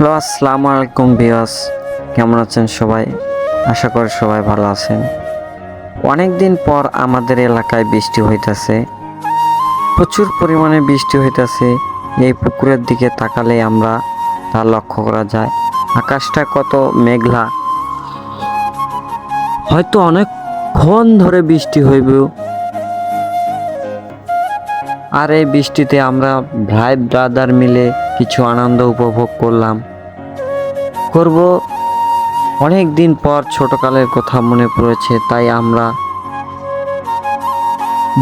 Hello, আসসালামু আলাইকুম বিয়াস কেমন আছেন সবাই? আশা করি সবাই ভালো আছেন। অনেক দিন পর আমাদের এলাকায় বৃষ্টি হইতাছে। প্রচুর পরিমাণে বৃষ্টি হইতাছে। এই পুকুরের দিকে তাকালে আমরা তা লক্ষ্য করা যায়। আকাশটা কত মেঘলা। হয়তো অনেকক্ষণ ধরে বৃষ্টি হইব। আর এই বৃষ্টিতে আমরা ভাই ব্রাদার মিলে কিছু আনন্দ উপভোগ করলাম। করব। অনেক দিন পর ছোটকালের কথা মনে পড়েছে, তাই আমরা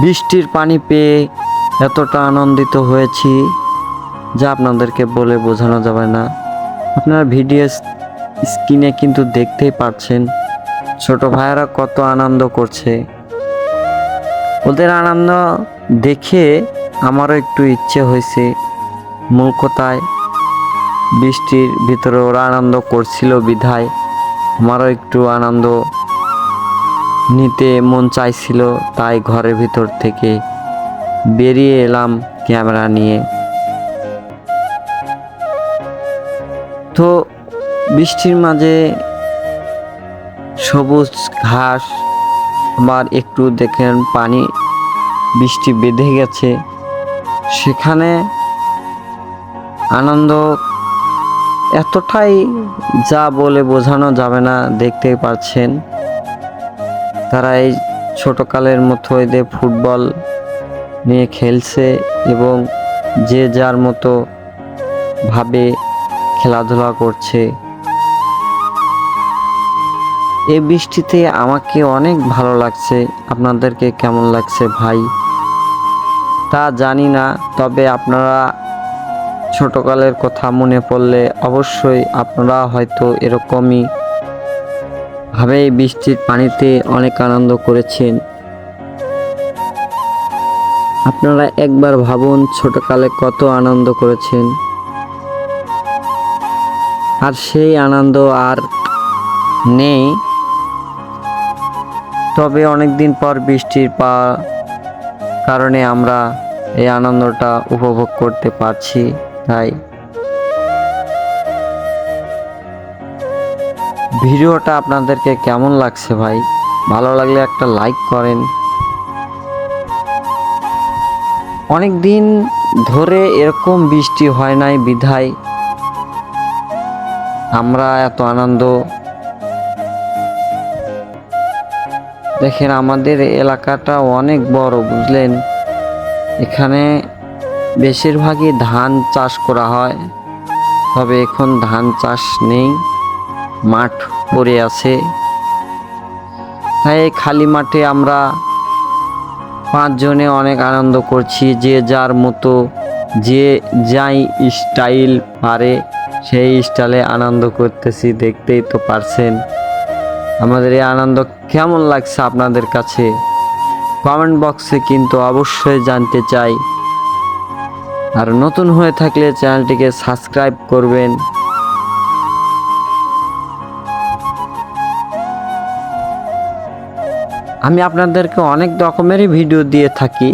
বৃষ্টির পানি পেয়ে এতটা আনন্দিত হয়েছি যা আপনাদেরকে বলে বোঝানো যাবে না। আপনারা ভিডিও স্ক্রিনে কিন্তু দেখতেই পাচ্ছেন ছোট ভাইয়েরা কত আনন্দ করছে। ওদের আনন্দ দেখে আমারও একটু ইচ্ছে হয়েছে মূল কথায় বৃষ্টির ভিতরে ওরা আনন্দ করছিল বিধায়। আমারও একটু আনন্দ নিতে মন চাইছিল, তাই ঘরের ভিতর থেকে বেরিয়ে এলাম ক্যামেরা নিয়ে। তো বৃষ্টির মাঝে সবুজ ঘাস, আবার একটু দেখেন পানি, বৃষ্টি বেঁধে গেছে। সেখানে আনন্দ এতটাই যা বলে বোঝানো যাবে না দেখতে পাচ্ছেন। তারা এই ছোটকালের মতো এদের ফুটবল নিয়ে খেলছে এবং যে যার মতো ভাবে খেলাধুলা করছে। এই বৃষ্টিতে আমাকে অনেক ভালো লাগছে। আপনাদেরকে কেমন লাগছে ভাই? তা জানি না, তবে আপনারা ছোটকালের কথা মনে পড়লে অবশ্যই আপনারা হয়তো এরকমই ভাবে এই বৃষ্টির পানিতে অনেক আনন্দ করেছেন। আপনারা একবার ভাবুন ছোটকালে কত আনন্দ করেছেন। আর সেই আনন্দ আর নেই। তবে অনেকদিন পর বৃষ্টির পা কারণে আমরা এই আনন্দটা উপভোগ করতে পারছি। তাই। ভিডিওটা আপনাদেরকে কেমন লাগছে ভাই? ভালো লাগলে একটা লাইক করেন। অনেক দিন ধরে এরকম বৃষ্টি হয় নাই বিধায়। আমরা এত আনন্দ। দেখেন আমাদের এলাকাটা অনেক বড়, বুঝলেন? এখানে বেশিরভাগই ধান চাষ করা হয়, তবে এখন ধান চাষ নেই, মাঠ পড়ে আছে। তাই খালি মাঠে আমরা পাঁচজনে অনেক আনন্দ করছি, যে যার মতো যে যাই স্টাইল পারে, সেই স্টাইলে আনন্দ করতেছি, দেখতেই তো পারছেন। আমাদের এই আনন্দ কেমন লাগছে আপনাদের কাছে? কমেন্ট বক্সে কিন্তু অবশ্যই জানতে চাই। আর নতুন হয়ে থাকলে চ্যানেলটিকে সাবস্ক্রাইব করবেন। আমি আপনাদেরকে অনেক রকমেরই ভিডিও দিয়ে থাকি।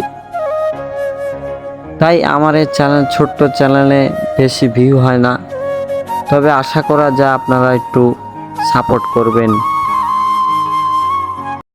তাই আমার এই চ্যানেল, ছোট্ট চ্যানেলে বেশি ভিউ হয় না। তবে আশা করা যায় আপনারা একটু সাপোর্ট করবেন।